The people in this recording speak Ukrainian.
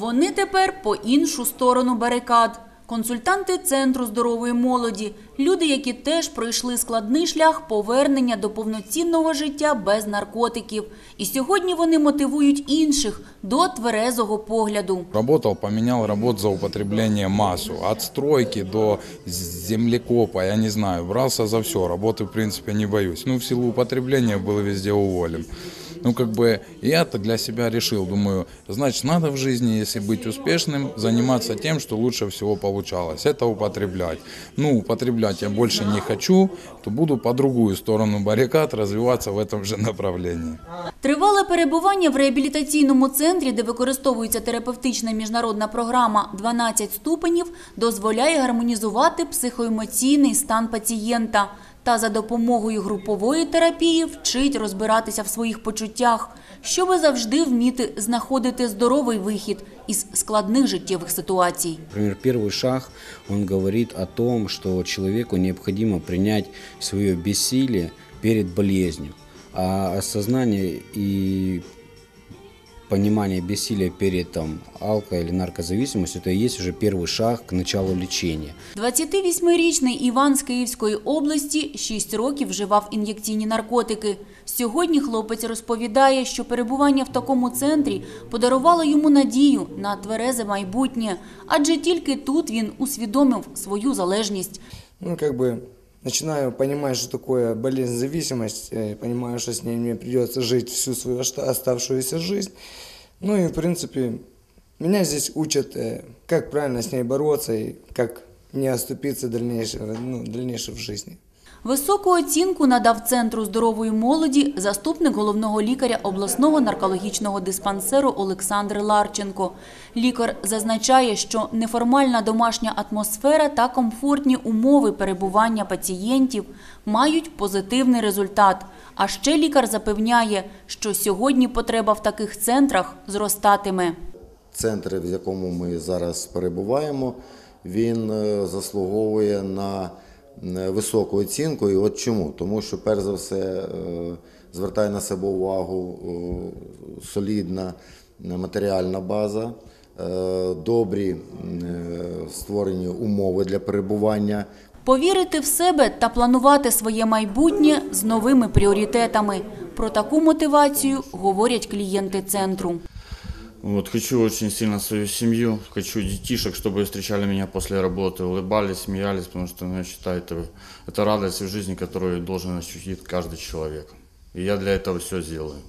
Вони тепер по іншу сторону барикад. Консультанти центру здорової молоді, люди, які теж пройшли складний шлях повернення до повноцінного життя без наркотиків. І сьогодні вони мотивують інших до тверезого погляду. Работал, поменял работ за употребление массу. От стройки до землекопа, я не знаю, брался за все. Работы, в принципе, не боюсь. Ну, в силу употребления был везде уволен. Ну, как бы, я-то для себя решил, думаю, значит, надо в жизни, если быть успешным, заниматься тем, что лучше всего получалось. Это употреблять. Ну, употреблять я больше не хочу, то буду по другую сторону баррикад развиваться в этом же направлении. Тривале перебування в реабілітаційному центрі, де використовується терапевтична міжнародна програма «12 ступенів, дозволяє гармонізувати психоемоційний стан пацієнта та за допомогою групової терапії вчить розбиратися в своїх почуттях, щоби завжди вміти знаходити здоровий вихід із складних життєвих ситуацій. Например, первый шаг, он говорит о том, что человеку необходимо принять свое бессилие перед болезнью. А осознание и понимание бессилия перед там, алко- или наркозависимостью, это и есть уже первый шаг к началу лечения. 28-річний Іван з Київської області 6 років вживав ін'єкційні наркотики. Сьогодні хлопець розповідає, що перебування в такому центрі подарувало йому надію на тверезе майбутнє, адже тільки тут він усвідомив свою залежність. ну, как бы начинаю понимать, что такое болезнь зависимость, э, понимаю, что с ней мне придется жить всю свою оста- оставшуюся жизнь. Ну и, в принципе, меня здесь учат, э, как правильно с ней бороться и как не оступиться дальнейшего, ну, дальнейшего в жизни. Високу оцінку надав Центру здорової молоді заступник головного лікаря обласного наркологічного диспансеру Олександр Ларченко. Лікар зазначає, що неформальна домашня атмосфера та комфортні умови перебування пацієнтів мають позитивний результат. А ще лікар запевняє, що сьогодні потреба в таких центрах зростатиме. Центр, в якому ми зараз перебуваємо, він е, заслуговує на високу оцінку. І от чому? Тому що, перш за все, е, звертає на себе увагу е, солідна матеріальна база, е, добрі е, створені умови для перебування. Повірити в себе та планувати своє майбутнє з новими пріоритетами. Про таку мотивацію говорять клієнти центру. Вот, хочу очень сильно свою семью, хочу детишек, чтобы встречали меня после работы, улыбались, смеялись, потому что ну, я считаю, это, это радость в жизни, которую должен ощутить каждый человек. И я для этого все сделаю.